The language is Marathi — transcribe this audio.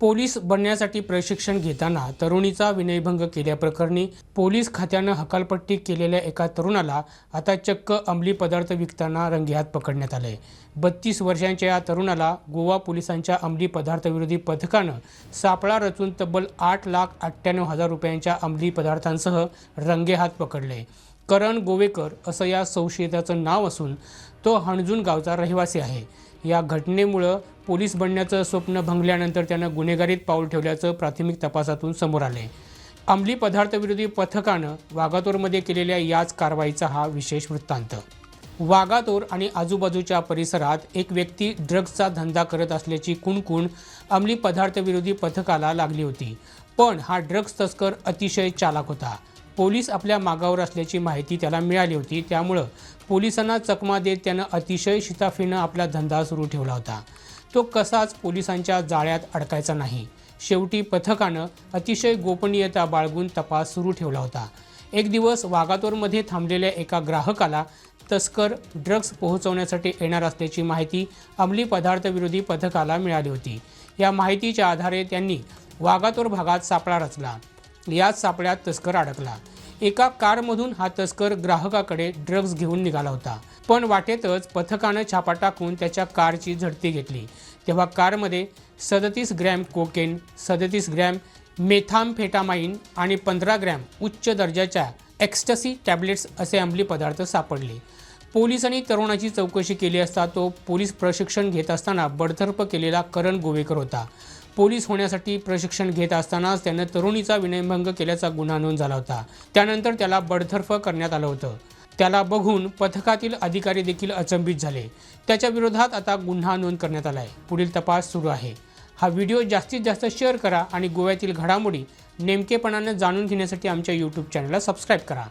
पोलीस बनण्यासाठी प्रशिक्षण घेताना तरुणीचा विनयभंग केल्याप्रकरणी पोलीस खात्यानं हकालपट्टी केलेल्या एका तरुणाला आता चक्क अंमली पदार्थ विकताना रंगेहात पकडण्यात आले बत्तीस वर्षांच्या या तरुणाला गोवा पोलिसांच्या अंमली पदार्थविरोधी पथकानं सापळा रचून तब्बल आठ लाख अठ्ठ्याण्णव हजार रुपयांच्या अंमली पदार्थांसह रंगेहात पकडले करण गोवेकर असं या संशयिताचं नाव असून तो हणजून गावचा रहिवासी आहे. या घटनेमुळं पोलीस बनण्याचं स्वप्न भंगल्यानंतर त्यानं गुन्हेगारीत पाऊल ठेवल्याचं प्राथमिक तपासातून समोर आले अंमली पदार्थविरोधी पथकानं वाघातोरमध्ये केलेल्या याच कारवाईचा हा विशेष वृत्तांत. वाघातोर आणि आजूबाजूच्या परिसरात एक व्यक्ती ड्रग्जचा धंदा करत असल्याची कुणकुण अंमली पदार्थविरोधी पथकाला लागली होती. पण हा ड्रग्ज तस्कर अतिशय चालाक होता. पोलीस आपल्या मागावर असल्याची माहिती त्याला मिळाली होती. त्यामुळं पोलिसांना चकमा देत त्यानं अतिशय शिताफीनं आपला धंदा सुरू ठेवला होता. तो कसाच पोलिसांच्या जाळ्यात अडकायचा नाही. शेवटी पथकानं अतिशय गोपनीयता बाळगून तपास सुरू ठेवला होता. एक दिवस वागातोरमध्ये थांबलेल्या एका ग्राहकाला तस्कर ड्रग्ज पोहोचवण्यासाठी येणार असल्याची माहिती अंमली पदार्थविरोधी पथकाला मिळाली होती. या माहितीच्या आधारे त्यांनी वागातोर भागात सापळा रचला. याच सापळ्यात तस्कर अडकला. एका कारमधून हा तस्कर ग्राहकाकडे ड्रग्ज घेऊन निघाला होता. पण वाटेतच पथकानं छापा टाकून त्याच्या कारची झडती घेतली. तेव्हा कारमध्ये सदतीस ग्रॅम कोकेन सदतीस ग्रॅम मेथामफेटामाइन आणि पंधरा ग्रॅम उच्च दर्जाच्या एक्स्टसी टॅबलेट्स असे अंमली पदार्थ सापडले. पोलिसांनी तरुणाची चौकशी केली असता तो पोलीस प्रशिक्षण घेत असताना बडतर्फ केलेला करण गोवेकर होता. पोलीस होण्यासाठी प्रशिक्षण घेत असतानाच त्यानं तरुणीचा विनयभंग केल्याचा गुन्हा नोंद झाला होता. त्यानंतर त्याला बडतर्फ करण्यात आलं होतं. त्याला बघून पथकातील अधिकारी देखील अचंबित झाले. त्याच्या विरोधात आता गुन्हा नोंद करण्यात आला आहे पुढील तपास सुरू आहे. हा व्हिडिओ जास्तीत जास्त शेअर करा आणि गोव्यातील घडामोडी नेमकेपणानं जाणून घेण्यासाठी आमच्या यूट्यूब चॅनलला सबस्क्राईब करा.